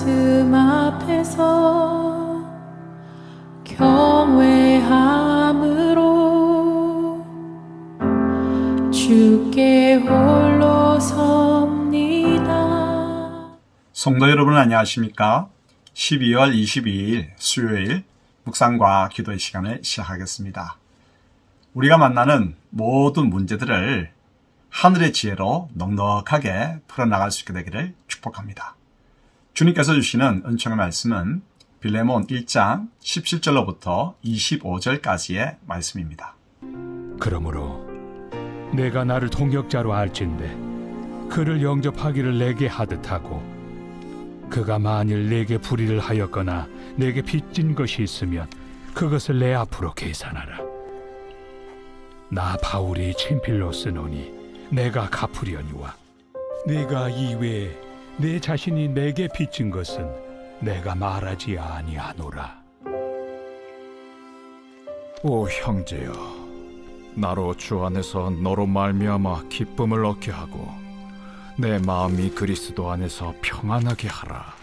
말씀 앞에서 경외함으로 주께 홀로 섭니다. 성도 여러분 안녕하십니까? 12월 22일 수요일 묵상과 기도의 시간을 시작하겠습니다. 우리가 만나는 모든 문제들을 하늘의 지혜로 넉넉하게 풀어나갈 수 있게 되기를 축복합니다. 주님께서 주시는 은총의 말씀은 빌레몬 1장 17절로부터 25절까지의 말씀입니다. 그러므로 내가 나를 통역자로 알진대 그를 영접하기를 내게 하듯 하고 그가 만일 내게 불의를 하였거나 내게 빚진 것이 있으면 그것을 내 앞으로 계산하라 나 바울이 친필로 쓰노니 내가 갚으려니와 네가 이외에 내 자신이 내게 빚진 것은 내가 말하지 아니하노라. 오 형제여 나로 주 안에서 너로 말미암아 기쁨을 얻게 하고 내 마음이 그리스도 안에서 평안하게 하라.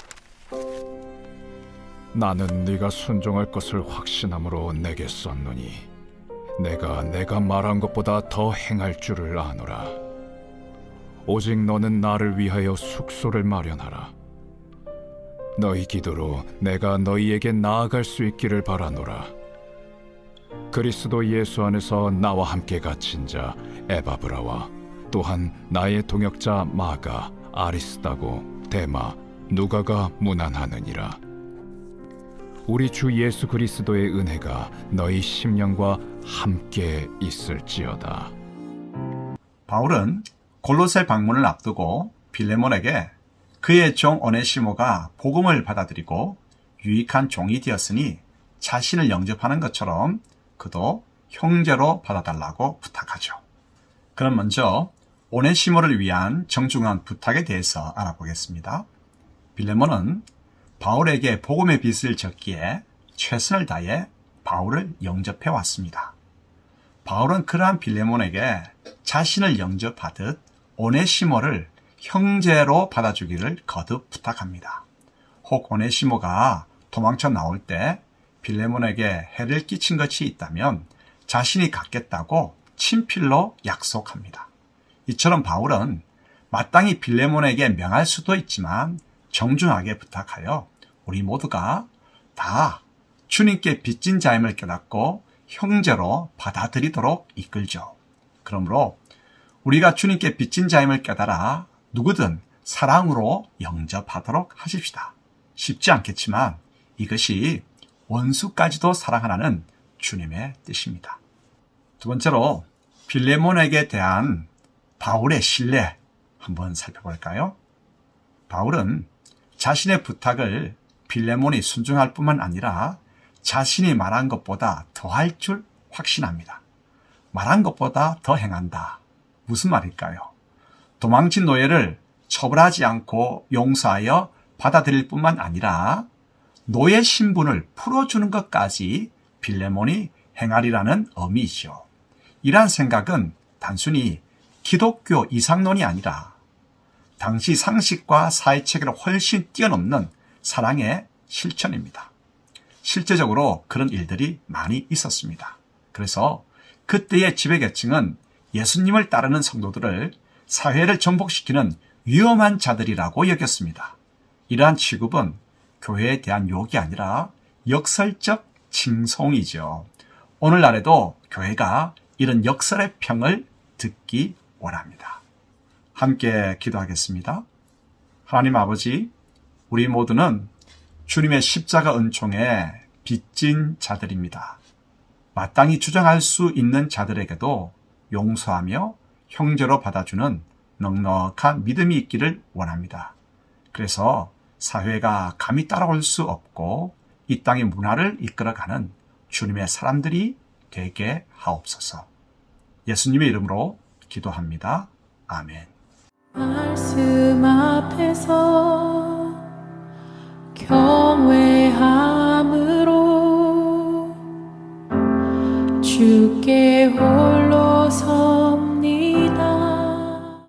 나는 네가 순종할 것을 확신함으로 내게 썼노니 내가 내가 말한 것보다 더 행할 줄을 아노라 오직 너는 나를 위하여 숙소를 마련하라. 너희 기도로 내가 너희에게 나아갈 수 있기를 바라노라. 그리스도 예수 안에서 나와 함께 갇힌 자 에바브라와 또한 나의 동역자 마가 아리스다고 데마 누가가 문안하느니라. 우리 주 예수 그리스도의 은혜가 너희 심령과 함께 있을지어다. 바울은 골로새 방문을 앞두고 빌레몬에게 그의 종 오네시모가 복음을 받아들이고 유익한 종이 되었으니 자신을 영접하는 것처럼 그도 형제로 받아달라고 부탁하죠. 그럼 먼저 오네시모를 위한 정중한 부탁에 대해서 알아보겠습니다. 빌레몬은 바울에게 복음의 빚을 졌기에 최선을 다해 바울을 영접해 왔습니다. 바울은 그러한 빌레몬에게 자신을 영접하듯 오네시모를 형제로 받아주기를 거듭 부탁합니다. 혹 오네시모가 도망쳐 나올 때 빌레몬에게 해를 끼친 것이 있다면 자신이 갖겠다고 친필로 약속합니다. 이처럼 바울은 마땅히 빌레몬에게 명할 수도 있지만 정중하게 부탁하여 우리 모두가 다 주님께 빚진 자임을 깨닫고 형제로 받아들이도록 이끌죠. 그러므로 우리가 주님께 빚진 자임을 깨달아 누구든 사랑으로 영접하도록 하십시다. 쉽지 않겠지만 이것이 원수까지도 사랑하라는 주님의 뜻입니다. 두 번째로 빌레몬에게 대한 바울의 신뢰 한번 살펴볼까요? 바울은 자신의 부탁을 빌레몬이 순종할 뿐만 아니라 자신이 말한 것보다 더 할 줄 확신합니다. 말한 것보다 더 행한다. 무슨 말일까요? 도망친 노예를 처벌하지 않고 용서하여 받아들일 뿐만 아니라 노예 신분을 풀어주는 것까지 빌레몬이 행하리라는 의미이죠. 이러한 생각은 단순히 기독교 이상론이 아니라 당시 상식과 사회 체계를 훨씬 뛰어넘는 사랑의 실천입니다. 실제적으로 그런 일들이 많이 있었습니다. 그래서 그때의 지배계층은 예수님을 따르는 성도들을 사회를 전복시키는 위험한 자들이라고 여겼습니다. 이러한 취급은 교회에 대한 욕이 아니라 역설적 칭송이죠. 오늘날에도 교회가 이런 역설의 평을 듣기 원합니다. 함께 기도하겠습니다. 하나님 아버지, 우리 모두는 주님의 십자가 은총에 빚진 자들입니다. 마땅히 주장할 수 있는 자들에게도 용서하며 형제로 받아주는 넉넉한 믿음이 있기를 원합니다. 그래서 사회가 감히 따라올 수 없고 이 땅의 문화를 이끌어가는 주님의 사람들이 되게 하옵소서. 예수님의 이름으로 기도합니다. 아멘. 말씀 앞에서 경외하